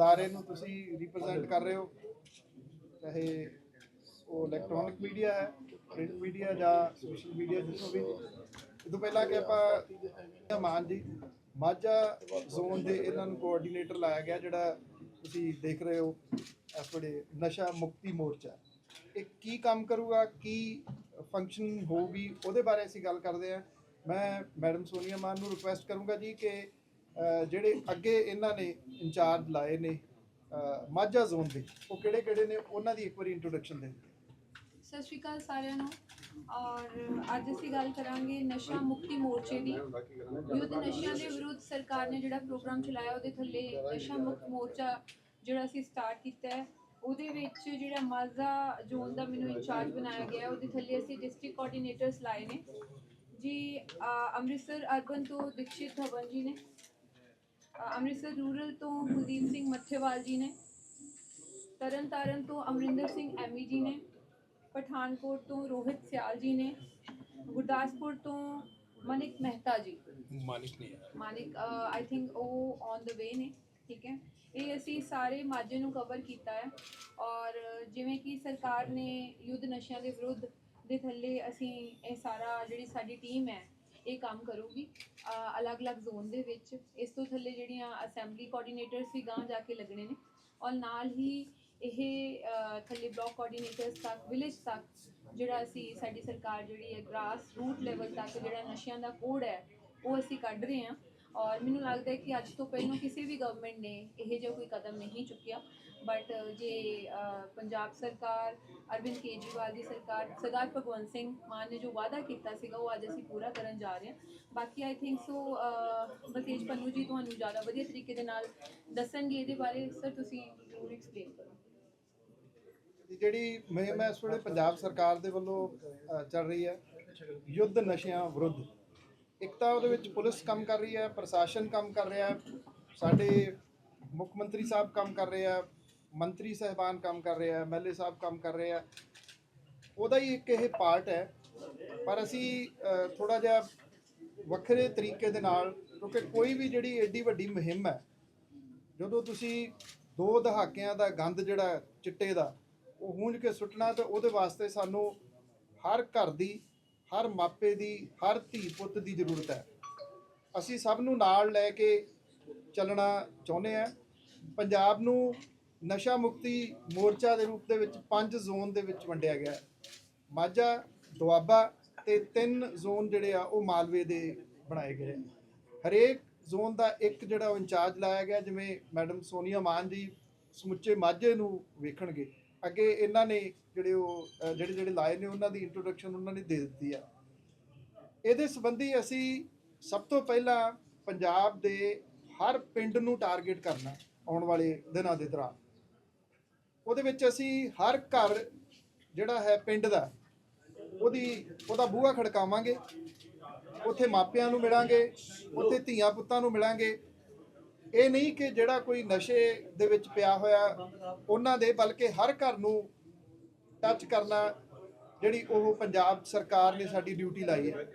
ਅਦਾਰੇ ਨੂੰ ਤੁਸੀਂ ਰਿਪਰੈਜ਼ੈਂਟ ਕਰ ਰਹੇ ਹੋ, ਚਾਹੇ ਉਹ ਇਲੈਕਟ੍ਰੋਨਿਕ ਮੀਡੀਆ ਹੈ ਪ੍ਰਿੰਟ ਮੀਡੀਆ ਜਾਂ ਸੋਸ਼ਲ ਮੀਡੀਆ ਜਿੱਥੋਂ ਵੀ। ਇਹ ਤੋਂ ਪਹਿਲਾਂ ਕਿ ਆਪਾਂ ਮਾਨ ਜੀ, ਮਾਝਾ ਜ਼ੋਨ ਦੇ ਇਹਨਾਂ ਨੂੰ ਕੋਆਰਡੀਨੇਟਰ ਲਾਇਆ ਗਿਆ, ਜਿਹੜਾ ਤੁਸੀਂ ਦੇਖ ਰਹੇ ਹੋ ਆਪਣੇ ਨਸ਼ਾ ਮੁਕਤੀ ਮੋਰਚਾ। ਇਹ ਕੀ ਕੰਮ ਕਰੂਗਾ, ਕੀ ਫੰਕਸ਼ਨ ਹੋਊਗੀ, ਉਹਦੇ ਬਾਰੇ ਅਸੀਂ ਗੱਲ ਕਰਦੇ ਹਾਂ। ਮੈਂ ਮੈਡਮ ਸੋਨੀਆ ਮਾਨ ਨੂੰ ਰਿਕੁਐਸਟ ਕਰੂੰਗਾ ਜੀ ਕਿ ਜਿਹੜੇ ਅੱਗੇ ਇਹਨਾਂ ਨੇ ਇੰਚਾਰਜ ਲਾਏ ਨੇ ਮਾਝਾ ਜ਼ੋਨ ਦੇ, ਉਹ ਕਿਹੜੇ ਕਿਹੜੇ ਨੇ? ਉਹਨਾਂ ਦੀ ਇੱਕ ਵਾਰੀ ਇੰਟਰੋਡਕਸ਼ਨ ਦੇ ਦਿਓ। ਸਤਿ ਸ਼੍ਰੀ ਅਕਾਲ ਸਾਰਿਆਂ ਨੂੰ। ਔਰ ਅੱਜ ਅਸੀਂ ਗੱਲ ਕਰਾਂਗੇ ਨਸ਼ਾ ਮੁਕਤੀ ਮੋਰਚੇ ਦੀ। ਯੁੱਧ ਨਸ਼ਿਆਂ ਦੇ ਵਿਰੁੱਧ ਸਰਕਾਰ ਨੇ ਜਿਹੜਾ ਪ੍ਰੋਗਰਾਮ ਚਲਾਇਆ, ਉਹਦੇ ਥੱਲੇ ਨਸ਼ਾ ਮੁਕਤ ਮੋਰਚਾ ਜਿਹੜਾ ਅਸੀਂ ਸਟਾਰਟ ਕੀਤਾ ਹੈ। ਉਹਦੇ ਵਿੱਚ ਜਿਹੜਾ ਮਾਜ਼ਾ ਜ਼ੋਨ ਦਾ ਮੈਨੂੰ ਇੰਚਾਰਜ ਬਣਾਇਆ ਗਿਆ, ਉਹਦੇ ਥੱਲੇ ਅਸੀਂ ਡਿਸਟ੍ਰਿਕਟ ਕੋਆਰਡੀਨੇਟਰਸ ਲਾਏ ਨੇ। ਜੀ ਅੰਮ੍ਰਿਤਸਰ ਅਰਬਨ ਤੋਂ ਦੀਕਸ਼ਿਤ ਧਵਨ ਜੀ ਨੇ। ਅੰਮ੍ਰਿਤਸਰ ਰੂਰਲ ਤੋਂ ਕੁਲਦੀਪ ਸਿੰਘ ਮੱਥੇਵਾਲ ਜੀ ਨੇ ਤਰਨ ਤਾਰਨ ਤੋਂ ਅਮਰਿੰਦਰ ਸਿੰਘ ਐਮੀ ਜੀ ਨੇ ਪਠਾਨਕੋਟ ਤੋਂ ਰੋਹਿਤ ਸਿਆਲ ਜੀ ਨੇ ਗੁਰਦਾਸਪੁਰ ਤੋਂ ਮਨਿਕ ਮਹਿਤਾ ਜੀ। ਮਾਲਿਕ ਨਹੀਂ ਹੈ ਮਾਨਿਕ ਆਈ ਥਿੰਕ ਉਹ ਔਨ ਦ ਵੇ ਨੇ ਠੀਕ ਹੈ। ਇਹ ਅਸੀਂ ਸਾਰੇ ਮਾਝੇ ਨੂੰ ਕਵਰ ਕੀਤਾ ਹੈ। ਔਰ ਜਿਵੇਂ ਕਿ ਸਰਕਾਰ ਨੇ ਯੁੱਧ ਨਸ਼ਿਆਂ ਦੇ ਵਿਰੁੱਧ ਦੇ ਥੱਲੇ ਅਸੀਂ ਇਹ ਸਾਰਾ ਜਿਹੜੀ ਸਾਡੀ ਟੀਮ ਹੈ ਇਹ ਕੰਮ ਕਰੂਗੀ। ਅਲੱਗ-ਅਲੱਗ ਜ਼ੋਨ ਦੇ ਵਿੱਚ। ਇਸ ਤੋਂ ਥੱਲੇ ਜਿਹੜੀਆਂ ਅਸੈਂਬਲੀ ਕੋਆਰਡੀਨੇਟਰਸ ਵੀ ਗਾਂਹ ਜਾ ਕੇ ਲੱਗਣੇ ਨੇ। ਔਰ ਨਾਲ ਹੀ ਇਹ ਥੱਲੇ ਬਲਾਕ ਕੋਆਰਡੀਨੇਟਰਸ ਤੱਕ, ਵਿਲੇਜ ਤੱਕ ਜਿਹੜਾ ਅਸੀਂ, ਸਾਡੀ ਸਰਕਾਰ ਜਿਹੜੀ ਹੈ ਗ੍ਰਾਸ ਰੂਟ ਲੈਵਲ ਤੱਕ ਜਿਹੜਾ ਨਸ਼ਿਆਂ ਦਾ ਕੋਡ ਹੈ, ਉਹ ਅਸੀਂ ਕੱਢ ਰਹੇ ਹਾਂ। ਔਰ ਮੈਨੂੰ ਲੱਗਦਾ ਹੈ ਕਿ ਅੱਜ ਤੋਂ ਪਹਿਲਾਂ ਕਿਸੇ ਵੀ ਗਵਰਨਮੈਂਟ ਨੇ ਇਹ ਜਿਹਾ ਕੋਈ ਕਦਮ ਨਹੀਂ ਚੁੱਕਿਆ। ਬਟ ਜੇ ਪੰਜਾਬ ਸਰਕਾਰ ਅਰਵਿੰਦ ਕੇਜਰੀਵਾਲ ਦੀ ਸਰਕਾਰ ਸਰਦਾਰ ਭਗਵੰਤ ਸਿੰਘ ਮਾਨ ਨੇ ਜੋ ਵਾਅਦਾ ਕੀਤਾ ਸੀਗਾ ਉਹ ਅੱਜ ਅਸੀਂ ਪੂਰਾ ਕਰਨ ਜਾ ਰਹੇ ਹਾਂ ਬਾਕੀ ਆਈ ਥਿੰਕ ਸੋ ਬਤੇਜ ਪੰਨੂ ਜੀ ਤੁਹਾਨੂੰ ਜ਼ਿਆਦਾ ਵਧੀਆ ਤਰੀਕੇ ਦੇ ਨਾਲ ਦੱਸਣਗੇ ਇਹਦੇ ਬਾਰੇ ਸਰ ਤੁਸੀਂ ਜ਼ਰੂਰ ਐਕਸਪਲੇਨ ਕਰੋ ਜਿਹੜੀ ਮੁਹਿੰਮ ਹੈ ਇਸ ਵੇਲੇ ਪੰਜਾਬ ਸਰਕਾਰ ਦੇ ਵੱਲੋਂ ਚੱਲ ਰਹੀ ਹੈ ਯੁੱਧ ਨਸ਼ਿਆਂ ਵਿਰੁੱਧ ਇੱਕ ਤਾਂ ਉਹਦੇ ਵਿੱਚ ਪੁਲਿਸ ਕੰਮ ਕਰ ਰਹੀ ਹੈ ਪ੍ਰਸ਼ਾਸਨ ਕੰਮ ਕਰ ਰਿਹਾ ਹੈ ਸਾਡੇ ਮੁੱਖ ਮੰਤਰੀ ਸਾਹਿਬ ਕੰਮ ਕਰ ਰਹੇ ਆ ਮੰਤਰੀ ਸਹਿਬਾਨ ਕੰਮ ਕਰ ਰਹੇ ਆ ਐਮਐਲਏ ਸਾਹਿਬ ਕੰਮ ਕਰ ਰਹੇ ਆ। ਉਹਦਾ ਹੀ ਇੱਕ ਇਹ ਪਾਰਟ ਹੈ। ਪਰ ਅਸੀਂ ਥੋੜਾ ਜਿਹਾ ਵੱਖਰੇ ਤਰੀਕੇ ਦੇ ਨਾਲ, ਕਿਉਂਕਿ ਕੋਈ ਵੀ ਜਿਹੜੀ ਏਡੀ ਵੱਡੀ ਮੁਹਿੰਮ ਹੈ, ਜਦੋਂ ਤੁਸੀਂ ਦੋ ਦਹਾਕਿਆਂ ਦਾ ਗੰਦ ਜਿਹੜਾ ਚਿੱਟੇ ਦਾ, ਉਹ ਹੂੰਝ ਕੇ ਸੁੱਟਣਾ ਤੇ ਉਹਦੇ ਵਾਸਤੇ ਸਾਨੂੰ ਹਰ ਘਰ ਦੀ, ਹਰ ਮਾਪੇ ਦੀ, ਹਰ ਧੀ ਪੁੱਤ ਦੀ ਜ਼ਰੂਰਤ ਹੈ। ਅਸੀਂ ਸਭ ਨੂੰ ਨਾਲ ਲੈ ਕੇ ਚੱਲਣਾ ਚਾਹੁੰਦੇ ਆ ਪੰਜਾਬ ਨੂੰ ਨਸ਼ਾ ਮੁਕਤੀ ਮੋਰਚਾ ਦੇ ਰੂਪ ਦੇ ਵਿੱਚ ਪੰਜ ਜ਼ੋਨ ਦੇ ਵਿੱਚ ਵੰਡਿਆ ਗਿਆ ਹੈ। ਮਾਝਾ, ਦੁਆਬਾ ਤੇ ਤਿੰਨ ਜ਼ੋਨ ਜਿਹੜੇ ਆ, ਉਹ ਮਾਲਵੇ ਦੇ ਬਣਾਏ ਗਏ ਹਰੇਕ ਜ਼ੋਨ ਦਾ ਇੱਕ ਜਿਹੜਾ ਉਹ ਇੰਚਾਰਜ ਲਾਇਆ ਗਿਆ, ਜਿਵੇਂ ਮੈਡਮ ਸੋਨੀਆ ਮਾਨ ਜੀ ਸਮੁੱਚੇ ਮਾਝੇ ਨੂੰ ਵੇਖਣਗੇ। ਅੱਗੇ ਇਹਨਾਂ ਨੇ ਜਿਹੜੇ ਉਹ ਜਿਹੜੇ ਜਿਹੜੇ ਲਾਏ ਨੇ, ਉਹਨਾਂ ਦੀ ਇੰਟਰੋਡਕਸ਼ਨ ਉਹਨਾਂ ਨੇ ਦੇ ਦਿੱਤੀ ਆ। ਇਹਦੇ ਸੰਬੰਧੀ ਅਸੀਂ ਸਭ ਤੋਂ ਪਹਿਲਾਂ ਪੰਜਾਬ ਦੇ ਹਰ ਪਿੰਡ ਨੂੰ ਟਾਰਗੇਟ ਕਰਨਾ ਆਉਣ ਵਾਲੇ ਦਿਨਾਂ ਦੇ ਦੌਰਾਨ। ਉਹਦੇ ਵਿੱਚ ਅਸੀਂ ਹਰ ਘਰ ਜਿਹੜਾ ਹੈ ਪਿੰਡ ਦਾ, ਉਹਦੀ, ਉਹਦਾ ਬੂਹਾ ਖੜਕਾਵਾਂਗੇ, ਉੱਥੇ ਮਾਪਿਆਂ ਨੂੰ ਮਿਲਾਂਗੇ, ਉੱਥੇ ਧੀਆਂ ਪੁੱਤਾਂ ਨੂੰ ਮਿਲਾਂਗੇ। ਇਹ ਨਹੀਂ ਕਿ ਜਿਹੜਾ ਕੋਈ ਨਸ਼ੇ ਦੇ ਵਿੱਚ ਪਿਆ ਹੋਇਆ, ਉਹਨਾਂ ਦੇ, ਬਲਕਿ ਹਰ ਘਰ ਨੂੰ ਟੱਚ ਕਰਨਾ ਜਿਹੜੀ ਉਹ ਪੰਜਾਬ ਸਰਕਾਰ ਨੇ ਸਾਡੀ ਡਿਊਟੀ ਲਾਈ ਹੈ।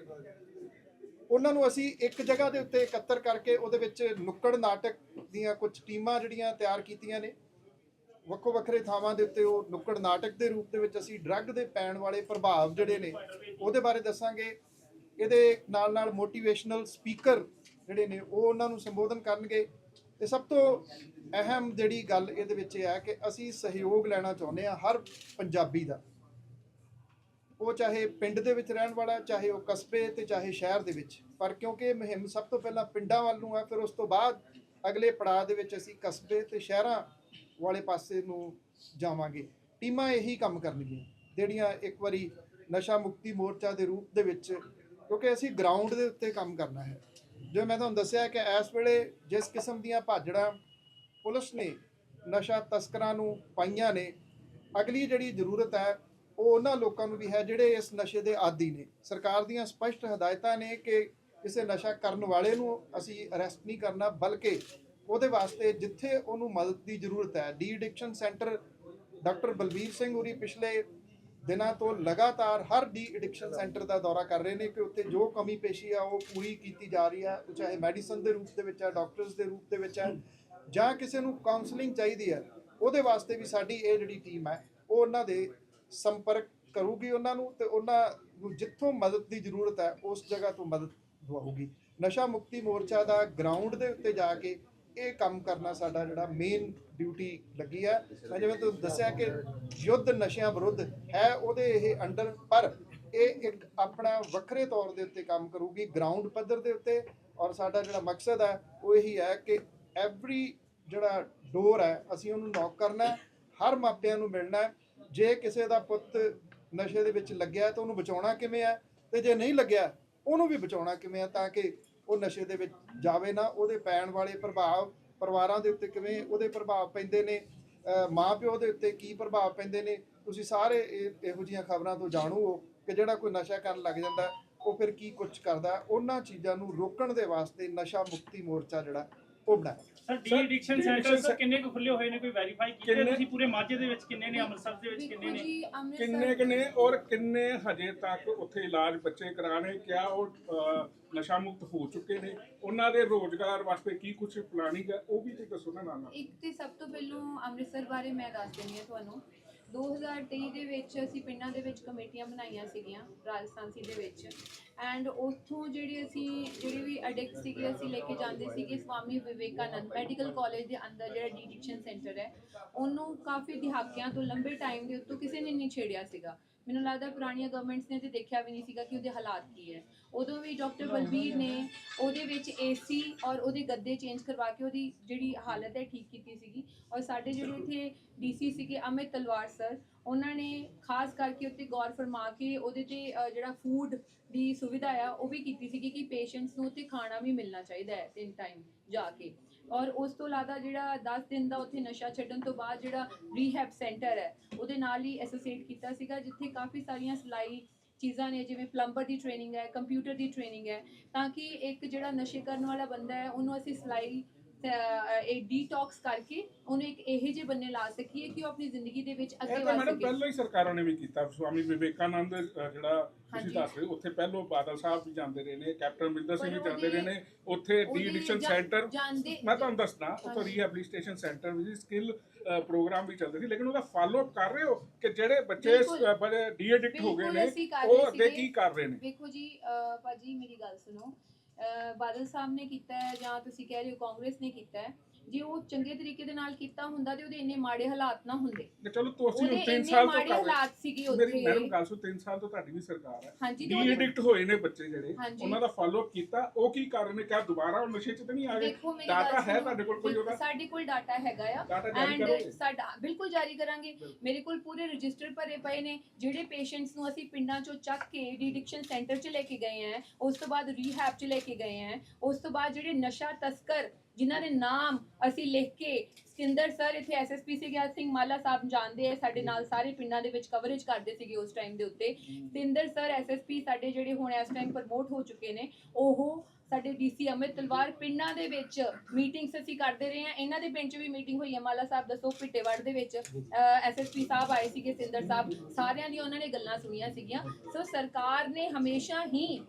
ਉਹਨਾਂ ਨੂੰ ਅਸੀਂ ਇੱਕ ਜਗ੍ਹਾ ਦੇ ਉੱਤੇ ਇਕੱਤਰ ਕਰਕੇ ਉਹਦੇ ਵਿੱਚ ਨੁੱਕੜ ਨਾਟਕ ਦੀਆਂ ਕੁਝ ਟੀਮਾਂ ਜਿਹੜੀਆਂ ਤਿਆਰ ਕੀਤੀਆਂ ਨੇ ਵੱਖੋ ਵੱਖਰੇ ਥਾਵਾਂ ਦੇ ਉੱਤੇ ਉਹ ਨੁੱਕੜ ਨਾਟਕ ਦੇ ਰੂਪ ਦੇ ਵਿੱਚ ਅਸੀਂ ਡਰੱਗ ਦੇ ਪੈਣ ਵਾਲੇ ਪ੍ਰਭਾਵ ਜਿਹੜੇ ਨੇ, ਉਹਦੇ ਬਾਰੇ ਦੱਸਾਂਗੇ। ਇਹਦੇ ਨਾਲ ਨਾਲ ਮੋਟੀਵੇਸ਼ਨਲ ਸਪੀਕਰ ਜਿਹੜੇ ਨੇ, ਉਹ ਉਹਨਾਂ ਨੂੰ ਸੰਬੋਧਨ ਕਰਨਗੇ। ਤੇ ਸਭ ਤੋਂ ਅਹਿਮ ਜਿਹੜੀ ਗੱਲ ਇਹਦੇ ਵਿੱਚ ਇਹ ਹੈ ਕਿ ਅਸੀਂ ਸਹਿਯੋਗ ਲੈਣਾ ਚਾਹੁੰਦੇ ਹਾਂ ਹਰ ਪੰਜਾਬੀ ਦਾ। ਉਹ ਚਾਹੇ ਪਿੰਡ ਦੇ ਵਿੱਚ ਰਹਿਣ ਵਾਲਾ, ਚਾਹੇ ਉਹ ਕਸਬੇ ਤੇ ਚਾਹੇ ਸ਼ਹਿਰ ਦੇ ਵਿੱਚ। ਪਰ ਕਿਉਂਕਿ ਮੁਹਿੰਮ ਸਭ ਤੋਂ ਪਹਿਲਾਂ ਪਿੰਡਾਂ ਵੱਲ ਨੂੰ ਆ ਫਿਰ ਉਸ ਤੋਂ ਬਾਅਦ ਅਗਲੇ ਪੜਾਅ ਦੇ ਵਿੱਚ ਅਸੀਂ ਕਸਬੇ ਤੇ ਸ਼ਹਿਰਾਂ ਵਾਲੇ ਪਾਸੇ ਨੂੰ ਜਾਵਾਂਗੇ। ਟੀਮਾਂ ਇਹੀ ਕੰਮ ਕਰਨਗੀਆਂ, ਜਿਹੜੀਆਂ ਇੱਕ ਵਾਰੀ ਨਸ਼ਾ ਮੁਕਤੀ ਮੋਰਚਾ ਦੇ ਰੂਪ ਦੇ ਵਿੱਚ, ਕਿਉਂਕਿ ਅਸੀਂ ਗਰਾਊਂਡ ਦੇ ਉੱਤੇ ਕੰਮ ਕਰਨਾ ਹੈ। ਜਿਵੇਂ ਮੈਂ ਤੁਹਾਨੂੰ ਦੱਸਿਆ ਕਿ ਇਸ ਵੇਲੇ ਜਿਸ ਕਿਸਮ ਦੀਆਂ ਭਾਜੜਾਂ ਪੁਲਿਸ ਨੇ ਨਸ਼ਾ ਤਸਕਰਾਂ ਨੂੰ ਪਾਈਆਂ ਨੇ, ਅਗਲੀ ਜਿਹੜੀ ਜ਼ਰੂਰਤ ਹੈ, ਉਹ ਉਹਨਾਂ ਲੋਕਾਂ ਨੂੰ ਵੀ ਹੈ ਜਿਹੜੇ ਇਸ ਨਸ਼ੇ ਦੇ ਆਦੀ ਨੇ। ਸਰਕਾਰ ਦੀਆਂ ਸਪਸ਼ਟ ਹਦਾਇਤਾਂ ਨੇ ਕਿ ਕਿਸੇ ਨਸ਼ਾ ਕਰਨ ਵਾਲੇ ਨੂੰ ਅਸੀਂ ਅਰੈਸਟ ਨਹੀਂ ਕਰਨਾ, ਬਲਕਿ ਉਹਦੇ ਵਾਸਤੇ ਜਿੱਥੇ ਉਹਨੂੰ ਮਦਦ ਦੀ ਜ਼ਰੂਰਤ ਹੈ, de addiction centre doctor Balbir Singh ਉਰੀ ਪਿਛਲੇ ਦਿਨਾਂ ਤੋਂ ਲਗਾਤਾਰ ਹਰ ਡੀ ਐਡਿਕਸ਼ਨ ਸੈਂਟਰ ਦਾ ਦੌਰਾ ਕਰ ਰਹੇ ਨੇ ਕਿ ਉੱਥੇ ਜੋ ਕਮੀ ਪੇਸ਼ੀ ਆ, ਉਹ ਪੂਰੀ ਕੀਤੀ ਜਾ ਰਹੀ ਹੈ ਚਾਹੇ ਮੈਡੀਸਨ ਦੇ ਰੂਪ ਦੇ ਵਿੱਚ ਹੈ ਡਾਕਟਰਸ ਦੇ ਰੂਪ ਦੇ ਵਿੱਚ ਹੈ ਜਾਂ ਕਿਸੇ ਨੂੰ ਕਾਉਂਸਲਿੰਗ ਚਾਹੀਦੀ ਹੈ ਉਹਦੇ ਵਾਸਤੇ ਵੀ ਸਾਡੀ ਇਹ ਜਿਹੜੀ ਟੀਮ ਹੈ, ਉਹ ਉਹਨਾਂ ਦੇ ਸੰਪਰਕ ਕਰੂਗੀ ਉਹਨਾਂ ਨੂੰ ਤੇ ਉਹਨਾਂ ਨੂੰ ਜਿੱਥੋਂ ਮਦਦ ਦੀ ਜ਼ਰੂਰਤ ਹੈ, ਉਸ ਜਗ੍ਹਾ ਤੋਂ ਮਦਦ ਦਵਾਊਗੀ। ਨਸ਼ਾ ਮੁਕਤੀ ਮੋਰਚਾ ਦਾ ਗਰਾਊਂਡ ਦੇ ਉੱਤੇ ਜਾ ਕੇ ਇਹ ਕੰਮ ਕਰਨਾ ਸਾਡਾ ਜਿਹੜਾ ਮੇਨ ਡਿਊਟੀ ਲੱਗੀ ਹੈ ਮੈਂ ਜਿਵੇਂ ਤੁਹਾਨੂੰ ਦੱਸਿਆ ਕਿ ਯੁੱਧ ਨਸ਼ਿਆਂ ਵਿਰੁੱਧ ਹੈ ਉਹਦੇ ਇਹ ਅੰਡਰ, ਪਰ ਇਹ ਇੱਕ ਆਪਣਾ ਵੱਖਰੇ ਤੌਰ ਦੇ ਉੱਤੇ ਕੰਮ ਕਰੂਗੀ ਗਰਾਊਂਡ ਪੱਧਰ ਦੇ ਉੱਤੇ। ਔਰ ਸਾਡਾ ਜਿਹੜਾ ਮਕਸਦ ਹੈ ਉਹ ਇਹੀ ਹੈ ਕਿ ਐਵਰੀ ਜਿਹੜਾ ਡੋਰ ਹੈ ਅਸੀਂ ਉਹਨੂੰ ਨੌਕ ਕਰਨਾ ਹਰ ਮਾਪਿਆਂ ਨੂੰ ਮਿਲਣਾ ਜੇ ਕਿਸੇ ਦਾ ਪੁੱਤ ਨਸ਼ੇ ਦੇ ਵਿੱਚ ਲੱਗਿਆ ਤਾਂ ਉਹਨੂੰ ਬਚਾਉਣਾ ਕਿਵੇਂ ਹੈ? ਤੇ ਜੇ ਨਹੀਂ ਲੱਗਿਆ, ਉਹਨੂੰ ਵੀ ਬਚਾਉਣਾ ਕਿਵੇਂ ਹੈ ਤਾਂ ਕਿ ਉਹ ਨਸ਼ੇ ਦੇ ਵਿੱਚ ਜਾਵੇ ਨਾ, ਉਹਦੇ ਪੈਣ ਵਾਲੇ ਪ੍ਰਭਾਵ ਪਰਿਵਾਰਾਂ ਦੇ ਉੱਤੇ ਕਿਵੇਂ ਉਹਦੇ ਪ੍ਰਭਾਵ ਪੈਂਦੇ ਨੇ, ਅਹ ਮਾਂ ਪਿਓ ਦੇ ਉੱਤੇ ਕੀ ਪ੍ਰਭਾਵ ਪੈਂਦੇ ਨੇ, ਤੁਸੀਂ ਸਾਰੇ ਇਹ- ਇਹੋ ਜਿਹੀਆਂ ਖਬਰਾਂ ਤੋਂ ਜਾਣੂ ਹੋ ਕਿ ਜਿਹੜਾ ਕੋਈ ਨਸ਼ਾ ਕਰਨ ਲੱਗ ਜਾਂਦਾ, ਉਹ ਫਿਰ ਕੀ ਕੁਝ ਕਰਦਾ, ਉਹਨਾਂ ਚੀਜ਼ਾਂ ਨੂੰ ਰੋਕਣ ਦੇ ਵਾਸਤੇ ਨਸ਼ਾ ਮੁਕਤੀ ਮੋਰਚਾ ਜਿਹੜਾ ਉਹ ਬਣਾਇਆ sir de addiction centre sir ਕਿੰਨੇ ਕੁ ਖੁੱਲੇ ਹੋਏ ਨੇ? ਕੋਈ ਵੈਰੀਫਾਈ ਕੀਤੇ ਕਿੰਨੇ- ਤੁਸੀਂ ਪੂਰੇ ਮਾਝੇ ਦੇ ਵਿੱਚ ਕਿੰਨੇ ਨੇ ਅੰਮ੍ਰਿਤਸਰ ਦੇ ਵਿੱਚ ਕਿੰਨੇ ਦੇਖੋ ਨੇ ਜੀ ਅੰਮ੍ਰਿਤਸਰ ਕਿੰਨੇ ਕਿੰਨੇ ਔਰ ਕਿੰਨੇ ਹਜੇ ਤੱਕ ਉੱਥੇ ਇਲਾਜ ਬੱਚੇ ਕਰਾਣੇ ਕਿਆ ਉਹ ਅਹ, ਨਸ਼ਾ ਮੁਕਤ ਹੋ ਚੁੱਕੇ ਨੇ? ਉਹਨਾਂ ਦੇ ਰੋਜ਼ਗਾਰ ਵਾਸਤੇ ਕੀ ਕੁਝ ਪਲਾਨਿੰਗ ਹੈ? ਉਹ ਵੀ ਤੇ ਦੱਸੋ ਨਾ ਨਾਲ ਨਾਲ ਇੱਕ ਤੇ ਸਭ ਤੋਂ ਪਹਿਲਾਂ ਅੰਮ੍ਰਿਤਸਰ ਬਾਰੇ ਮੈਂ ਦੱਸ ਦਿੰਦੀ ਹਾਂ ਤੁਹਾਨੂੰ। 2023 ਦੇ ਵਿੱਚ ਅਸੀਂ ਪਿੰਡਾਂ ਦੇ ਵਿੱਚ ਕਮੇਟੀਆਂ ਬਣਾਈਆਂ ਸੀਗੀਆਂ, ਰਾਜਸਥਾਨ ਸੀ ਦੇ ਵਿੱਚ। ਐਂਡ ਉੱਥੋਂ ਜਿਹੜੇ ਅਸੀਂ, ਜਿਹੜੇ ਵੀ ਐਡਿਕਟ ਸੀਗੇ, ਅਸੀਂ ਲੈ ਕੇ ਜਾਂਦੇ ਸੀਗੇ ਸਵਾਮੀ ਵਿਵੇਕਾਨੰਦ ਮੈਡੀਕਲ ਕਾਲਜ ਦੇ ਅੰਦਰ ਜਿਹੜਾ ਡੀਡਿਕਸ਼ਨ ਸੈਂਟਰ ਹੈ। ਉਹਨੂੰ ਕਾਫੀ ਦਹਾਕਿਆਂ ਤੋਂ ਲੰਬੇ ਟਾਈਮ ਦੇ ਉੱਤੋਂ ਕਿਸੇ ਨੇ ਨਹੀਂ ਛੇੜਿਆ ਸੀਗਾ। ਮੈਨੂੰ ਲੱਗਦਾ ਪੁਰਾਣੀਆਂ ਗਵਰਨਮੈਂਟਸ ਨੇ ਤੇ ਦੇਖਿਆ ਵੀ ਨਹੀਂ ਸੀਗਾ ਕਿ ਉਹਦੇ ਹਾਲਾਤ ਕੀ ਹੈ। ਉਦੋਂ ਵੀ ਡਾਕਟਰ ਬਲਬੀਰ ਨੇ ਉਹਦੇ ਵਿੱਚ ਏਸੀ ਔਰ ਉਹਦੇ ਗੱਦੇ ਚੇਂਜ ਕਰਵਾ ਕੇ ਉਹਦੀ ਜਿਹੜੀ ਹਾਲਤ ਹੈ ਠੀਕ ਕੀਤੀ ਸੀਗੀ। ਔਰ ਸਾਡੇ ਜਿਹੜੇ ਇੱਥੇ ਡੀਸੀ ਸੀਗੇ ਅਮਿਤ ਤਲਵਾਰ ਸਰ ਉਹਨਾਂ ਨੇ ਖਾਸ ਕਰਕੇ ਉੱਤੇ ਗੌਰ ਫਰਮਾ ਕੇ ਉਹਦੇ ਤੇ ਜਿਹੜਾ ਫੂਡ ਦੀ ਸੁਵਿਧਾ ਆ ਉਹ ਵੀ ਕੀਤੀ ਸੀਗੀ ਕਿ ਪੇਸ਼ੈਂਟਸ ਨੂੰ ਉੱਥੇ ਖਾਣਾ ਵੀ ਮਿਲਣਾ ਚਾਹੀਦਾ ਹੈ ਤਿੰਨ ਟਾਈਮ ਜਾ ਕੇ। ਔਰ ਉਸ ਤੋਂ ਇਲਾਵਾ ਜਿਹੜਾ 10 ਦਿਨ ਦਾ ਉੱਥੇ ਨਸ਼ਾ ਛੱਡਣ ਤੋਂ ਬਾਅਦ ਜਿਹੜਾ ਰੀਹੈਬ ਸੈਂਟਰ ਹੈ ਉਹਦੇ ਨਾਲ ਹੀ ਐਸੋਸੀਏਟ ਕੀਤਾ ਸੀਗਾ ਜਿੱਥੇ ਕਾਫੀ ਸਾਰੀਆਂ ਸਿਲਾਈ ਚੀਜ਼ਾਂ ਨੇ, ਜਿਵੇਂ ਪਲੰਬਰ ਦੀ ਟ੍ਰੇਨਿੰਗ ਹੈ ਕੰਪਿਊਟਰ ਦੀ ਟ੍ਰੇਨਿੰਗ ਹੈ, ਤਾਂ ਕਿ ਇੱਕ ਜਿਹੜਾ ਨਸ਼ੇ ਕਰਨ ਵਾਲਾ ਬੰਦਾ ਹੈ, ਉਹਨੂੰ ਅਸੀਂ ਸਿਲਾਈ ਇਹ ਡੀਟੌਕਸ ਕਰਕੇ ਉਹਨੂੰ ਇੱਕ ਇਹੋ ਜਿਹੇ ਬੰਨੇ ਲਾ ਸਕੀਏ ਕਿ ਉਹ ਆਪਣੀ ਜ਼ਿੰਦਗੀ ਦੇ ਵਿੱਚ ਅੱਗੇ ਇਹ ਤਾਂ ਵਧ ਮੈਡਮ ਸਕੇ ਪਹਿਲਾਂ ਹੀ ਸਰਕਾਰਾਂ ਨੇ ਵੀ ਕੀਤਾ ਸਵਾਮੀ ਵਿਵੇਕਾਨੰਦ ਜਿਹੜਾ ਤੁਸੀਂ ਹਾਂਜੀ। ਦੱਸ ਰਹੇ ਹੋ, ਉੱਥੇ ਪਹਿਲੋਂ ਬਾਦਲ ਸਾਹਿਬ ਵੀ ਜਾਂਦੇ ਰਹੇ ਨੇ ਕੈਪਟਨ ਅਮਰਿੰਦਰ ਸਿੰਘ ਪਰ ਵੀ ਜਾਂਦੇ ਰਹੇ ਉਹਦੇ- ਨੇ ਉੱਥੇ ਡੀ ਉਹਦੇ ਐਡਿਕਸ਼ਨ ਜਾਂ- ਸੈਂਟਰ ਜਾਂਦੇ ਮੈਂ ਤੁਹਾਨੂੰ ਦੱਸਣਾ ਉੱਥੇ ਹਾਂਜੀ। ਰੀਹੈਬਿਲਿਟੇਸ਼ਨ ਸੈਂਟਰ ਵੀ ਸਕਿੱਲ ਪ੍ਰੋਗਰਾਮ ਵੀ ਚੱਲਦੇ ਸੀ ਲੇਕਿਨ ਉਹਦਾ ਫਾਲੋ ਅਪ ਕਰ ਰਹੇ ਹੋ ਕਿ ਜਿਹੜੇ ਬੱਚੇ ਬਿਲਕੁਲ। ਡੀ ਐਡਿਕਟ ਹੋ ਗਏ ਬਿਲਕੁਲ ਨੇ ਅਸੀਂ ਕਰ ਉਹ ਅੱਗੇ ਸੀਗੇ। ਕੀ ਕਰ ਰਹੇ ਨੇ ਵੇਖੋ ਜੀ ਅਹ, ਭਾਜੀ ਮੇਰੀ ਗੱਲ ਸੁਣੋ ਬਾਦਲ ਸਾਹਿਬ ਨੇ ਕੀਤਾ ਹੈ ਜਾਂ ਤੁਸੀਂ ਕਹਿ ਰਹੇ ਹੋ ਕਾਂਗਰਸ ਨੇ ਕੀਤਾ ਹੈ ਜੇ ਉਹ ਚੰਗੇ ਤਰੀਕੇ ਦੇ ਨਾਲ ਕੀਤਾ ਹੁੰਦਾ ਤੇ ਉਹਦੇ ਇੰਨੇ ਮਾੜੇ ਹਾਲਾਤ ਨਾ ਹੁੰਦੇ। ਤੇ ਚਲੋ ਤੁਸੀਂ ਉਹਦੇ ਹੁਣ 3 ਇੰਨੇ ਸਾਲ ਤੋਂ ਮਾੜੇ ਕਰ ਰਹੇ ਹਾਲਾਤ ਸੀਗੇ ਮੇਰੀ ਮੈਡਮ ਉੱਥੇ ਗੱਲ ਸੁਣ 3 ਸਾਲ ਤੋਂ ਤੁਹਾਡੀ ਵੀ ਸਰਕਾਰ ਹੈ। ਹਾਂਜੀ ਤੇ ਡੀ ਉਹਦੇ- ਐਡਿਕਟ ਹੋਏ ਨੇ ਬੱਚੇ ਜਿਹੜੇ ਹਾਂਜੀ। ਉਹਨਾਂ ਦਾ ਫਾਲੋ ਅਪ ਕੀਤਾ। ਉਹ ਕੀ ਕਰ ਰਹੇ ਨੇ? ਕਿਆ ਦੁਬਾਰਾ ਉਹ ਨਸ਼ੇ 'ਚ ਤਾਂ ਨਹੀਂ ਆ ਗਏ? ਦੇਖੋ ਮੇਰੀ ਡਾਟਾ ਹੈ ਸੁਣੋ, ਤੁਹਾਡੇ ਕੋਲ ਕੋਈ ਉਹਦਾ? ਸਾਡੇ ਕੋਲ ਡਾਟਾ ਹੈਗਾ ਆ। ਡਾਟਾ ਜਾਰੀ ਐਂਡ ਕਰੋਗੇ? ਸਾਡਾ ਬਿਲਕੁਲ ਜਾਰੀ ਕਰਾਂਗੇ। ਬਿਲਕੁਲ। ਮੇਰੇ ਕੋਲ ਪੂਰੇ ਰਜਿਸਟਰ ਭਰੇ ਪਏ ਨੇ। ਜਿਹੜੇ ਪੇਸ਼ੈਂਟਸ ਨੂੰ ਅਸੀਂ ਪਿੰਡਾਂ ਚੋਂ ਚੱਕ ਕੇ ਡੀਡਿਕਸ਼ਨ ਸੈਂਟਰ 'ਚ ਲੈ ਕੇ ਗਏ ਆ ਉਸ ਤੋਂ ਬਾਅਦ ਰੀਹੈਬ 'ਚ ਲੈ ਕੇ ਗਏ ਆ ਉਸ ਤੋਂ ਬਾਅਦ ਜਿਹੜੇ ਨਸ਼ਾ ਤਸਕਰ ਜਿਨ੍ਹਾਂ ਦੇ ਨਾਮ ਅਸੀਂ ਲਿਖ ਕੇ ਸਤਿੰਦਰ ਸਰ ਇੱਥੇ ਐਸਐਸਪੀ ਸੀ ਗਿਆ ਸਿੰਘ ਮਾਲਾ ਸਾਹਿਬ ਜਾਣਦੇ ਆ ਸਾਡੇ ਨਾਲ ਸਾਰੇ ਪਿੰਡਾਂ ਦੇ ਵਿੱਚ ਕਵਰੇਜ ਕਰਦੇ ਸੀਗੇ ਉਸ ਟਾਈਮ ਦੇ ਉੱਤੇ। ਸਤਿੰਦਰ ਸਰ ਐਸਐਸਪੀ ਸਾਡੇ ਜਿਹੜੇ ਹੁਣ ਇਸ ਟਾਈਮ ਪ੍ਰਮੋਟ ਹੋ ਚੁੱਕੇ ਨੇ ਉਹ ਸਾਡੇ ਡੀਸੀ ਅਮਿਤ ਤਲਵਾਰ ਪਿੰਡਾਂ ਦੇ ਵਿੱਚ ਮੀਟਿੰਗਸ ਅਸੀਂ ਕਰਦੇ ਰਹੇ ਹਾਂ। ਇਹਨਾਂ ਦੇ ਪਿੰਡ 'ਚ ਵੀ ਮੀਟਿੰਗ ਹੋਈ ਹੈ ਮਾਲਾ ਸਾਹਿਬ ਦੱਸੋ ਪਿੱਟੇਵੜ ਦੇ ਵਿੱਚ ਐਸਐਸਪੀ ਸਾਹਿਬ ਆਏ ਸੀਗੇ ਸਿੰਦਰ ਸਾਹਿਬ ਸਾਰਿਆਂ ਦੀ ਉਹਨਾਂ ਨੇ ਗੱਲਾਂ ਸੁਣੀਆਂ ਸੀਗੀਆਂ। ਸੋ ਸਰਕਾਰ ਨੇ ਹਮੇਸ਼ਾ ਹੀ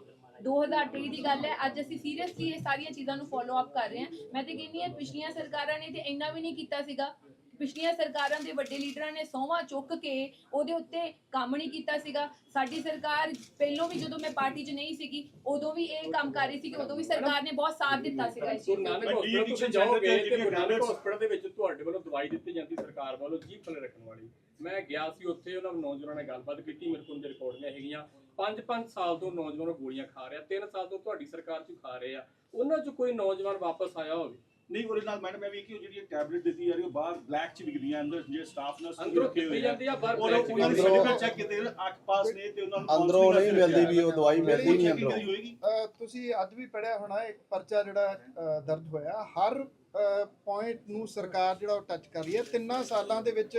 2023 ਦੀ ਗੱਲ ਹੈ। ਅੱਜ ਅਸੀਂ ਸੀਰੀਅਸਲੀ ਇਹ ਸਾਰੀਆਂ ਚੀਜ਼ਾਂ ਨੂੰ ਫੋਲੋ ਅਪ ਕਰ ਰਹੇ ਹਾਂ। ਮੈਂ ਤੇ ਕਹਿੰਦੀ ਹਾਂ ਪਿਛਲੀਆਂ ਸਰਕਾਰਾਂ ਨੇ ਤੇ ਇੰਨਾ ਵੀ ਨਹੀਂ ਕੀਤਾ ਸੀਗਾ। ਪਿਛਲੀਆਂ ਸਰਕਾਰਾਂ ਦੇ ਵੱਡੇ ਲੀਡਰਾਂ ਨੇ ਸੌਂਹਾਂ ਚੁੱਕ ਕੇ ਉਹਦੇ ਉੱਤੇ ਕੰਮ ਨਹੀਂ ਕੀਤਾ ਸੀਗਾ। ਸਾਡੀ ਸਰਕਾਰ ਪਹਿਲੋਂ ਵੀ ਜਦੋਂ ਮੈਂ ਪਾਰਟੀ 'ਚ ਨਹੀਂ ਸੀਗੀ ਉਦੋਂ ਵੀ ਇਹ ਕੰਮ ਕਰ ਰਹੀ ਸੀ ਕਿ ਉਦੋਂ ਵੀ ਸਰਕਾਰ ਨੇ ਬਹੁਤ ਸਾਥ ਦਿੱਤਾ ਸੀਗਾ ਇਸ ਚੀਜ਼ ਗੁਰੂ ਨਾਨਕ ਦਾ ਹਸਪੀਟਲ ਤੁਸੀਂ ਜਾਓਗੇ ਤੇ ਗੁਰੂ ਨਾਨਕ ਹਸਪੀਟਲ ਦੇ ਵਿੱਚ ਤੁਹਾਡੇ ਵੱਲੋਂ ਦਵਾਈ ਦਿੱਤੀ ਜਾਂਦੀ ਸਰਕਾਰ ਵੱਲੋਂ ਜੀਭ ਥੱਲੇ ਰੱਖਣ ਵਾਲੀ। ਮੈਂ ਗਿਆ ਸੀ ਉੱਥੇ ਉਹਨਾਂ ਨੌਜਵਾਨਾਂ ਨਾਲ ਗੱਲਬਾਤ ਕੀਤੀ ਮੇਰੇ ਕੋਲ ਰਿਕਾਰਡਿੰਗਾਂ ਹੈਗੀਆਂ। 5-5 ਸਾਲ ਤੋਂ ਨੌਜਵਾਨ ਗੋਲੀਆਂ ਖਾ ਰਿਹਾ 3 ਸਾਲ ਤੋਂ ਤੁਹਾਡੀ ਸਰਕਾਰ 'ਚ ਖਾ ਰਹੇ ਆ। ਉਹਨਾਂ 'ਚ ਕੋਈ ਨੌਜਵਾਨ ਵਾਪਸ ਆਇਆ ਹੋਵੇ? ਨਹੀਂ ਉਹਦੇ ਨਾਲ ਮੈਡਮ ਮੈਂ ਵੀ ਕਿ ਉਹ ਜਿਹੜੀ ਟੈਬਲੇਟ ਦਿੱਤੀ ਜਾ ਰਹੀ ਉਹ ਬਾਹਰ ਬਲੈਕ ਚ ਵਿਕਦੀਆਂ ਅੰਦਰ ਜਿਹੜੇ ਸਟਾਫ ਨਰਸ ਅੰਦਰੋਂ ਰੱਖੇ ਹੋਏ ਜਾਂਦੀ ਆ ਬਾਹਰ ਉਹ black 'ਚ ਉਹਨਾਂ ਦੇ ਵਿਕਦੀ। ਸਰਟੀਫਿਕੇਟ ਚੈੱਕ ਕੀਤੇ ਨੇ ਅੱਖ ਪਾਸ ਨੇ ਤੇ ਉਹਨਾਂ ਨੂੰ ਅੰਦਰੋਂ ਨਹੀਂ ਮਿਲਦੀ ਵੀ ਉਹ ਦਵਾਈ ਮਿਲਦੀ ਨਹੀਂ ਅੰਦਰੋਂ। ਤੁਸੀਂ ਅੱਜ ਵੀ ਪੜਿਆ ਹੋਣਾ ਇੱਕ ਪਰਚਾ ਜਿਹੜਾ ਦਰਜ ਹੋਇਆ ਹਰ ਪੁਆਇੰਟ ਨੂੰ ਸਰਕਾਰ ਜਿਹੜਾ ਉਹ ਟੱਚ ਕਰ ਰਹੀ ਹੈ। ਤਿੰਨਾਂ ਸਾਲਾਂ ਦੇ ਵਿੱਚ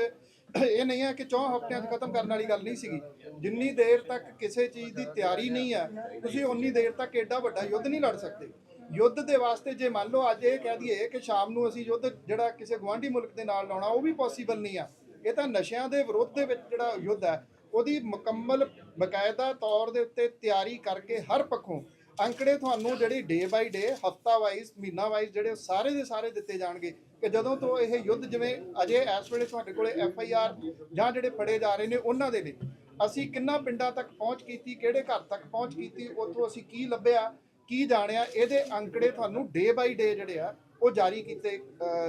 ਇਹ ਨਹੀਂ ਹੈ ਕਿ ਚੌਂ ਹਫ਼ਤਿਆਂ 'ਚ ਖਤਮ ਕਰਨ ਵਾਲੀ ਗੱਲ ਨਹੀਂ ਸੀਗੀ। ਜਿੰਨੀ ਦੇਰ ਤੱਕ ਕਿਸੇ ਚੀਜ਼ ਦੀ ਤਿਆਰੀ ਨਹੀਂ ਹੈ, ਤੁਸੀਂ ਉਨੀ ਦੇਰ ਤੱਕ ਐਡਾ ਵੱਡਾ ਯੁੱਧ ਨਹੀਂ ਲੜ ਸਕਦੇ। ਯੁੱਧ ਦੇ ਵਾਸਤੇ ਜੇ ਮੰਨ ਲਓ ਅੱਜ ਇਹ ਕਹਿ ਦਈਏ ਕਿ ਸ਼ਾਮ ਨੂੰ ਅਸੀਂ ਯੁੱਧ ਜਿਹੜਾ ਕਿਸੇ ਗਵਾਂਢੀ ਮੁਲਕ ਦੇ ਨਾਲ ਲਾਉਣਾ, ਉਹ ਵੀ ਪੋਸੀਬਲ ਨਹੀਂ ਆ। ਇਹ ਤਾਂ ਨਸ਼ਿਆਂ ਦੇ ਵਿਰੋਧ ਦੇ ਵਿੱਚ ਜਿਹੜਾ ਯੁੱਧ ਹੈ, ਉਹਦੀ ਮੁਕੰਮਲ ਬਕਾਇਦਾ ਤੌਰ ਦੇ ਉੱਤੇ ਤਿਆਰੀ ਕਰਕੇ ਹਰ ਪੱਖੋਂ ਅੰਕੜੇ ਤੁਹਾਨੂੰ ਜਿਹੜੀ ਡੇ ਬਾਈ ਡੇ ਹਫਤਾ ਵਾਈਜ਼ ਮਹੀਨਾ ਵਾਈਜ਼ ਜਿਹੜੇ ਸਾਰੇ ਦੇ ਸਾਰੇ ਦਿੱਤੇ ਜਾਣਗੇ। ਕਿ ਜਦੋਂ ਤੋਂ ਇਹ ਯੁੱਧ ਜਿਵੇਂ ਅਜੇ ਇਸ ਵੇਲੇ ਤੁਹਾਡੇ ਕੋਲੇ ਐਫ ਆਈ ਆਰ ਜਾਂ ਜਿਹੜੇ ਫੜੇ ਜਾ ਰਹੇ ਨੇ ਉਹਨਾਂ ਦੇ ਨੇ ਅਸੀਂ ਕਿੰਨਾ ਪਿੰਡਾਂ ਤੱਕ ਪਹੁੰਚ ਕੀਤੀ ਕਿਹੜੇ ਘਰ ਤੱਕ ਪਹੁੰਚ ਕੀਤੀ ਉੱਥੋਂ ਅਸੀਂ ਕੀ ਲੱਭਿਆ ਕੀ ਜਾਣਿਆ ਇਹਦੇ ਅੰਕੜੇ ਤੁਹਾਨੂੰ ਡੇ ਬਾਈ ਡੇ ਜਿਹੜੇ ਆ ਉਹ ਜਾਰੀ ਕੀਤੇ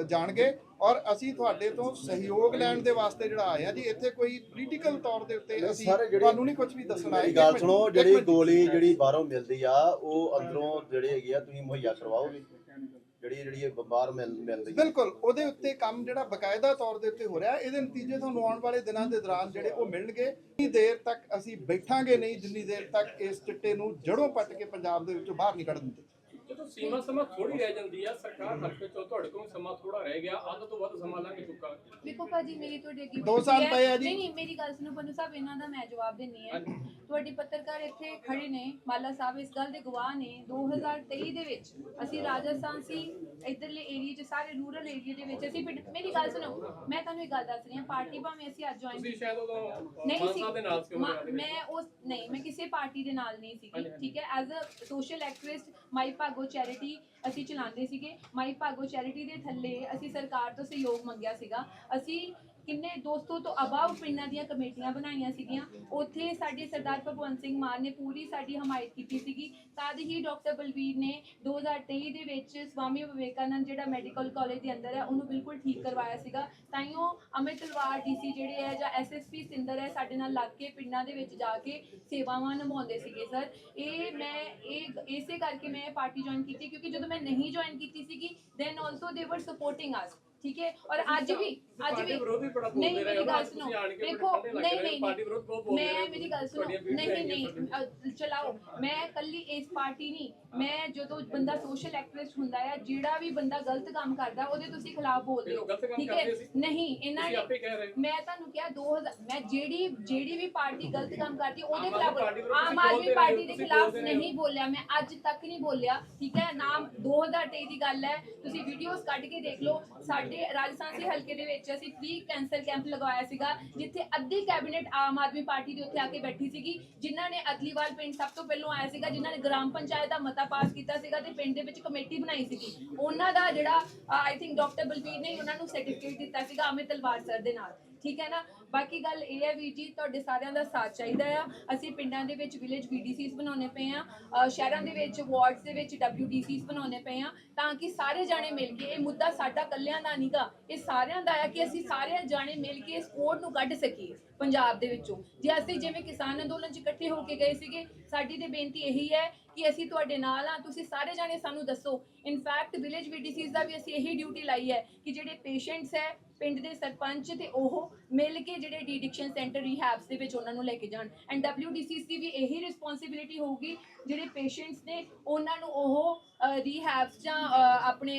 ਜਾਣਗੇ ਔਰ ਅਸੀਂ ਤੁਹਾਡੇ ਤੋਂ ਸਹਿਯੋਗ ਲੈਣ ਦੇ ਵਾਸਤੇ ਜਿਹੜਾ ਆਏ ਆ ਜੀ ਇੱਥੇ ਕੋਈ ਪੋਲੀਟੀਕਲ ਤੌਰ ਦੇ ਉੱਤੇ ਅਸੀਂ ਤੁਹਾਨੂੰ ਨਹੀਂ ਕੁਝ ਵੀ ਦੱਸਣਾ ਹੈ ਗੱਲ ਸੁਣੋ ਜਿਹੜੀ। ਗੋਲੀ ਜਿਹੜੀ ਬਾਹਰੋਂ ਮਿਲਦੀ ਆ ਉਹ ਅੰਦਰੋਂ ਜਿਹੜੇ ਹੈਗੇ ਆ ਤੁਸੀਂ ਮੁਹੱਈਆ ਕਰਵਾਓਗੇ ਜਿਹੜੀ ਜਿਹੜੀ ਇਹ ਬਾਹਰ ਮਿਲ ਮਿਲਦੀ ਆ ਬਿਲਕੁਲ ਉਹਦੇ ਉੱਤੇ ਕੰਮ ਜਿਹੜਾ ਬਕਾਇਦਾ ਤੌਰ ਦੇ ਉੱਤੇ ਹੋ ਰਿਹਾ ਇਹਦੇ ਨਤੀਜੇ ਤੁਹਾਨੂੰ ਆਉਣ ਵਾਲੇ ਦਿਨਾਂ ਦੇ ਦੌਰਾਨ ਜਿਹੜੇ ਉਹ ਮਿਲਣਗੇ। ਜਿੰਨੀ ਦੇਰ ਤੱਕ ਅਸੀਂ ਬੈਠਾਂਗੇ ਨਹੀਂ ਜਿੰਨੀ ਦੇਰ ਤੱਕ ਇਸ ਚਿੱਟੇ ਨੂੰ ਜੜੋਂ ਪੱਟ ਕੇ ਪੰਜਾਬ ਦੇ ਵਿੱਚੋਂ ਬਾਹਰ ਨਹੀਂ ਕੱਢ ਦਿੰਦੇ। ਜਦੋਂ ਸੀਮਾ ਸਮਾਂ ਥੋੜੀ ਰਹਿ ਜਾਂਦੀ ਆ ਸਰਕਾਰ ਹੱਥ ਵਿੱਚ ਤੁਹਾਡੇ ਕੋਲ ਸਮਾਂ ਥੋੜਾ ਰਹਿ ਗਿਆ। ਅੱਧ ਤੋਂ ਵੱਧ ਸਮਾਂ ਲੰਘ ਚੁੱਕਾ। ਦੇਖੋ ਭਾਜੀ ਮੇਰੀ ਤੁਹਾਡੇ ਅੱਗੇ ਦੋ ਸਾਲ ਹੈ। ਪਏ ਆ ਜੀ। ਨਹੀਂ ਨਹੀਂ ਮੇਰੀ ਗੱਲ ਸੁਣੋ ਪੰਨੂ ਸਾਹਿਬ ਇਹਨਾਂ ਦਾ ਮੈਂ ਜਵਾਬ ਦਿੰਨੀ ਹੈ। ਤੁਹਾਡੇ ਪੱਤਰਕਾਰ ਇੱਥੇ ਖੜੇ ਨੇ ਮਾਲਾ ਸਾਹਿਬ ਇਸ ਗੱਲ ਦੇ ਗਵਾਹ ਨੇ। 2023 ਦੇ ਵਿੱਚ ਅਸੀਂ ਰਾਜਸਥਾਨ ਸੀ ਇਧਰਲੇ ਏਰੀਆ 'ਚ ਸਾਰੇ ਰੂਰਲ ਏਰੀਆ ਦੇ ਵਿੱਚ ਅਸੀਂ ਪਿੰਡ- ਮੇਰੀ ਗੱਲ ਸੁਣੋ ਮੈਂ ਤੁਹਾਨੂੰ ਇੱਕ ਗੱਲ ਦੱਸ ਰਹੀ ਹਾਂ ਪਾਰਟੀ ਭਾਵੇਂ ਅਸੀਂ ਅੱਜ ਜੁਆਇਨ ਤੁਸੀਂ ਸ਼ਾਇਦ ਉਦੋਂ ਨਹੀਂ ਸੀ। ਸਾਹਿਬ ਦੇ ਨਾਲ ਸੀ ਮਾ- ਉਸ ਨਹੀਂ ਮੈਂ ਕਿਸੇ ਪਾਰਟੀ ਦੇ ਨਾਲ ਨਹੀਂ ਸੀਗੀ। ਠੀਕ ਹੈ? As a social activist Mai Bhago charity ਅਸੀਂ ਚਲਾਉਂਦੇ ਸੀਗੇ। ਮਾਈ ਭਾਗੋ ਚੈਰਿਟੀ ਦੇ ਥੱਲੇ ਅਸੀਂ ਸਰਕਾਰ ਤੋਂ ਸਹਿਯੋਗ ਮੰਗਿਆ ਸੀਗਾ। ਅਸੀਂ ਕਿੰਨੇ 200 ਤੋਂ ਅਬਾਵ ਪਿੰਡਾਂ ਦੀਆਂ ਕਮੇਟੀਆਂ ਬਣਾਈਆਂ ਸੀਗੀਆਂ, ਉੱਥੇ ਸਾਡੇ ਸਰਦਾਰ ਭਗਵੰਤ ਸਿੰਘ ਮਾਨ ਨੇ ਪੂਰੀ ਸਾਡੀ ਹਮਾਇਤ ਕੀਤੀ ਸੀਗੀ। ਤਦ ਹੀ ਡਾਕਟਰ ਬਲਵੀਰ ਨੇ 2023 ਦੇ ਵਿੱਚ ਸਵਾਮੀ ਵਿਵੇਕਾਨੰਦ ਜਿਹੜਾ ਮੈਡੀਕਲ ਕਾਲਜ ਦੇ ਅੰਦਰ ਹੈ, ਉਹਨੂੰ ਬਿਲਕੁਲ ਠੀਕ ਕਰਵਾਇਆ ਸੀਗਾ। ਤਾਈਓ ਅਮਿਤ ਤਲਵਾਰ ਡੀਸੀ ਜਿਹੜੇ ਹੈ ਜਾਂ ਐਸਐਸਪੀ ਸਿੰਦਰ ਹੈ, ਸਾਡੇ ਨਾਲ ਲੱਗ ਕੇ ਪਿੰਡਾਂ ਦੇ ਵਿੱਚ ਜਾ ਕੇ ਸੇਵਾਵਾਂ ਨਿਭਾਉਂਦੇ ਸੀਗੇ, ਸਰ। ਇਹ ਮੈਂ, ਇਹ ਇਸੇ ਕਰਕੇ ਮੈਂ ਪਾਰਟੀ ਜੁਆਇਨ ਕੀਤੀ, ਕਿਉਂਕਿ ਜਦੋਂ ਮੈਂ ਨਹੀਂ ਜੁਆਇਨ ਕੀਤੀ ਸੀਗੀ ਦੈਨ ਆਲਸੋ ਦੇ ਵਰ ਸਪੋਰਟਿੰਗ ਅਸ ਠੀਕ ਹੈ ਔਰ ਅੱਜ ਵੀ ਅੱਜ ਵੀ ਵਿਰੋਧ ਵੀ ਬੜਾ ਨਹੀਂ ਮੇਰੀ ਗੱਲ ਸੁਣੋ ਦੇਖੋ ਨਹੀਂ ਨਹੀਂ ਮੈਂ। ਮੇਰੀ ਗੱਲ ਸੁਣੋ ਨਹੀਂ ਨਹੀਂ ਚਲਾਓ ਮੈਂ ਕੱਲੀ ਇਸ ਪਾਰਟੀ ਨਹੀਂ ਮੈਂ ਜਦੋਂ ਬੰਦਾ ਸੋਸ਼ਲ ਐਕਟਿਵਿਸਟ ਹੁੰਦਾ ਹੈ ਜਿਹੜਾ ਵੀ ਬੰਦਾ ਗਲਤ ਕੰਮ ਕਰਦਾ ਉਹਦੇ ਤੁਸੀਂ ਖਿਲਾਫ ਬੋਲਦੇ ਹੋ ਠੀਕ ਹੈ। ਨਹੀਂ ਇਹਨਾਂ ਨੇ। ਮੈਂ ਤੁਹਾਨੂੰ ਕਿਹਾ 2000 ਮੈਂ ਜਿਹੜੀ ਜਿਹੜੀ ਵੀ ਪਾਰਟੀ ਗਲਤ ਕੰਮ ਕਰਦੀ ਉਹਦੇ ਖਿਲਾਫ ਆਮ ਆਦਮੀ ਪਾਰਟੀ ਦੇ ਖਿਲਾਫ ਨਹੀਂ ਬੋਲਿਆ ਮੈਂ ਅੱਜ ਤੱਕ ਨਹੀਂ ਬੋਲਿਆ ਠੀਕ ਹੈ ਨਾਮ 2023 ਦੀ ਗੱਲ ਹੈ ਤੁਸੀਂ ਵੀਡੀਓਜ਼ ਕੱਢ ਕੇ ਦੇਖ ਲਓ ਸਾਡੇ ਰਾਜਸਥਾਨ ਦੇ ਹਲਕੇ ਦੇ ਵਿੱਚ ਅਸੀਂ ਫ੍ਰੀ ਕੈਂਸਰ ਕੈਂਪ ਲਗਾਇਆ ਸੀਗਾ, ਜਿੱਥੇ ਅੱਧੀ ਕੈਬਨਿਟ ਆਮ ਆਦਮੀ ਪਾਰਟੀ ਦੇ ਉੱਥੇ ਆ ਕੇ ਬੈਠੀ ਸੀਗੀ, ਜਿਨ੍ਹਾਂ ਨੇ ਅਤਲੀਵਾਲ ਪਿੰਡ ਸਭ ਤੋਂ ਪਹਿਲਾਂ ਆਇਆ ਸੀਗਾ, ਜਿਨ੍ਹਾਂ ਨੇ ਗ੍ਰਾਮ ਪੰਚਾਇਤ ਦਾ ਮਤਾ ਪਾਸ ਕੀਤਾ ਸੀਗਾ ਤੇ ਪਿੰਡ ਦੇ ਵਿੱਚ ਕਮੇਟੀ ਬਣਾਈ ਸੀਗੀ। ਉਹਨਾਂ ਦਾ ਜਿਹੜਾ ਆਈ ਥਿੰਕ ਡਾਕਟਰ ਬਲਬੀਰ ਨੇ ਉਹਨਾਂ ਨੂੰ ਸਰਟੀਫਿਕੇਟ ਦਿੱਤਾ ਸੀਗਾ ਅਮਿਤ ਤਲਵਾਰ ਸਰ ਦੇ ਨਾਲ। ਠੀਕ ਹੈ ਨਾ? ਬਾਕੀ ਗੱਲ ਇਹ ਹੈ ਵੀਰ ਜੀ, ਤੁਹਾਡੇ ਸਾਰਿਆਂ ਦਾ ਸਾਥ ਚਾਹੀਦਾ ਆ। ਅਸੀਂ ਪਿੰਡਾਂ ਦੇ ਵਿੱਚ ਵਿਲੇਜ ਵੀਡੀਸੀਸ ਬਣਾਉਣੇ ਪਏ ਆ। ਸ਼ਹਿਰਾਂ ਦੇ ਵਿੱਚ ਵਾਰਡਸ ਦੇ ਵਿੱਚ ਡਬਲਯੂਡੀਸੀਸ ਬਣਾਉਣੇ ਪਏ ਆ ਤਾਂ ਕਿ ਸਾਰੇ ਜਾਣੇ ਮਿਲ ਕੇ ਇਹ ਮੁੱਦਾ ਸਾਡਾ ਕੱਲਿਆਂ ਦਾ ਨਹੀਂਗਾ ਇਹ ਸਾਰਿਆਂ ਦਾ ਆ ਕਿ ਅਸੀਂ ਸਾਰੇ ਜਾਣੇ ਮਿਲ ਕੇ ਇਸ ਕੋਡ ਨੂੰ ਕੱਢ ਸਕੀਏ ਪੰਜਾਬ ਦੇ ਵਿੱਚੋਂ। ਜੇ ਅਸੀਂ ਜਿਵੇਂ ਕਿਸਾਨ ਅੰਦੋਲਨ 'ਚ ਇਕੱਠੇ ਹੋ ਕੇ ਗਏ ਸੀਗੇ, ਸਾਡੀ ਤੇ ਬੇਨਤੀ ਇਹੀ ਹੈ ਕਿ ਅਸੀਂ ਤੁਹਾਡੇ ਨਾਲ ਆ, ਤੁਸੀਂ ਸਾਰੇ ਜਾਣੇ ਸਾਨੂੰ ਦੱਸੋ। ਇਨਫੈਕਟ ਵਿਲੇਜ ਵੀਡੀਸੀਸ ਦਾ ਵੀ ਅਸੀਂ ਇਹੀ ਡਿਊਟੀ ਲਾਈ ਹੈ ਕਿ ਜਿਹੜੇ ਪੇਸ਼ੈਂਟਸ ਹੈ ਪਿੰਡ ਦੇ ਸਰਪੰਚ ਤੇ ਉਹ ਮਿਲ ਕੇ ਜਿਹੜੇ ਡੀਡਿਕਸ਼ਨ ਸੈਂਟਰ ਰੀਹੈਬਸ ਦੇ ਵਿੱਚ ਉਹਨਾਂ ਨੂੰ ਲੈ ਕੇ ਜਾਣ। ਐਂਡ ਡਬਲਯੂਡੀਸੀਸ ਦੀ ਵੀ ਇਹੀ ਰਿਸਪੌਂਸਿਬਿਲਿਟੀ ਹੋਊਗੀ, ਜਿਹੜੇ ਪੇਸ਼ੈਂਟਸ ਨੇ ਉਹਨਾਂ ਨੂੰ ਉਹ ਰੀਹੈਬਸ ਜਾਂ ਆਪਣੇ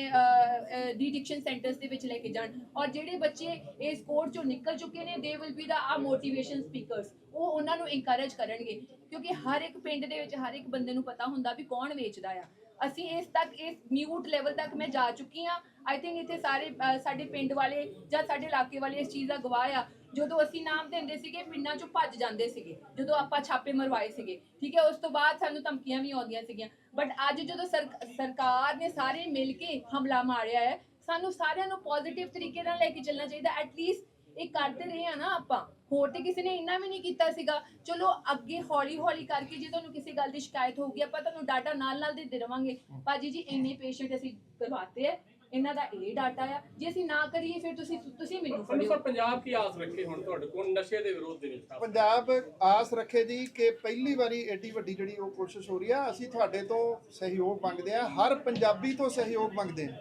ਡੀਡਿਕਸ਼ਨ ਸੈਂਟਰਸ ਦੇ ਵਿੱਚ ਲੈ ਕੇ ਜਾਣ। ਔਰ ਜਿਹੜੇ ਬੱਚੇ ਇਸ ਕੋਰਸ ਚੋਂ ਨਿਕਲ ਚੁੱਕੇ ਨੇ ਦੇ ਵਿਲ ਬੀ ਦਾ ਆ ਮੋਟੀਵੇਸ਼ਨ ਸਪੀਕਰਸ ਉਹ ਉਹਨਾਂ ਨੂੰ ਇਨਕਰੇਜ ਕਰਨਗੇ। ਕਿਉਂਕਿ ਹਰ ਇੱਕ ਪਿੰਡ ਦੇ ਵਿੱਚ ਹਰ ਇੱਕ ਬੰਦੇ ਨੂੰ ਪਤਾ ਹੁੰਦਾ ਵੀ ਕੌਣ ਵੇਚਦਾ ਆ। ਅਸੀਂ ਇਸ ਤੱਕ, ਇਸ ਮਿਊਟ ਲੈਵਲ ਤੱਕ ਮੈਂ ਜਾ ਚੁੱਕੀ ਹਾਂ। ਆਈ ਥਿੰਕ ਇੱਥੇ ਸਾਰੇ ਸਾਡੇ ਪਿੰਡ ਵਾਲੇ ਜਾਂ ਸਾਡੇ ਇਲਾਕੇ ਵਾਲੇ ਇਸ ਚੀਜ਼ ਦਾ ਗਵਾਹ ਆ। ਜਦੋਂ ਅਸੀਂ ਨਾਮ ਦਿੰਦੇ ਸੀਗੇ, ਪਿੰਡਾਂ ਚੋਂ ਭੱਜ ਜਾਂਦੇ ਸੀਗੇ, ਜਦੋਂ ਆਪਾਂ ਛਾਪੇ ਮਰਵਾਏ ਸੀਗੇ। ਠੀਕ ਹੈ, ਉਸ ਤੋਂ ਬਾਅਦ ਸਾਨੂੰ ਧਮਕੀਆਂ ਵੀ ਆਉਂਦੀਆਂ ਸੀਗੀਆਂ। ਬਟ ਅੱਜ ਜਦੋਂ ਸਰਕਾਰ ਨੇ ਸਾਰੇ ਮਿਲ ਕੇ ਹਮਲਾ ਮਾਰਿਆ ਹੈ, ਸਾਨੂੰ ਸਾਰਿਆਂ ਨੂੰ ਪੋਜ਼ਿਟਿਵ ਤਰੀਕੇ ਨਾਲ ਲੈ ਕੇ ਚੱਲਣਾ ਚਾਹੀਦਾ ਐਟਲੀਸਟ ਇਹ ਕਰਦੇ ਰਹੇ ਆ ਨਾ ਆਪਾਂ। ਹੋਰ ਤੇ ਕਿਸੇ ਨੇ ਇੰਨਾ ਵੀ ਨਹੀਂ ਕੀਤਾ ਸੀਗਾ। ਚਲੋ ਅੱਗੇ ਹੌਲੀ ਹੌਲੀ ਕਰਕੇ ਜੇ ਤੁਹਾਨੂੰ ਕਿਸੇ ਗੱਲ ਦੀ ਸ਼ਿਕਾਇਤ ਹੋਊਗੀ ਆਪਾਂ ਤੁਹਾਨੂੰ ਡਾਟਾ ਨਾਲ ਨਾਲ ਦਿੰਦੇ ਰਵਾਂਗੇ ਭਾਜੀ ਜੀ ਇੰਨੇ ਪੇਸ਼ੈਂਟ ਅਸੀਂ ਕਰਵਾਤੇ ਆ। ਇਹਨਾਂ ਦਾ ਇਹ ਡਾਟਾ ਆ। ਜੇ ਅਸੀਂ ਨਾ ਕਰੀਏ ਫਿਰ ਤੁਸੀਂ ਤੁਸੀਂ ਮੈਨੂੰ ਫੜਿਓ। ਸਰ ਪੰਜਾਬ ਕੀ ਆਸ ਰੱਖੇ ਹੁਣ ਤੁਹਾਡੇ ਕੋਲ? ਨਸ਼ੇ ਦੇ ਵਿਰੋਧ ਦੇ ਵਿੱਚ ਪੰਜਾਬ ਆਸ ਰੱਖੇ ਜੀ ਕਿ ਪਹਿਲੀ ਵਾਰੀ ਏਡੀ ਵੱਡੀ ਜਿਹੜੀ ਉਹ ਕੋਸ਼ਿਸ਼ ਹੋ ਰਹੀ ਆ ਅਸੀਂ ਤੁਹਾਡੇ ਤੋਂ ਸਹਿਯੋਗ ਮੰਗਦੇ ਆ। ਹਰ ਪੰਜਾਬੀ ਤੋਂ ਸਹਿਯੋਗ ਮੰਗਦੇ ਆ।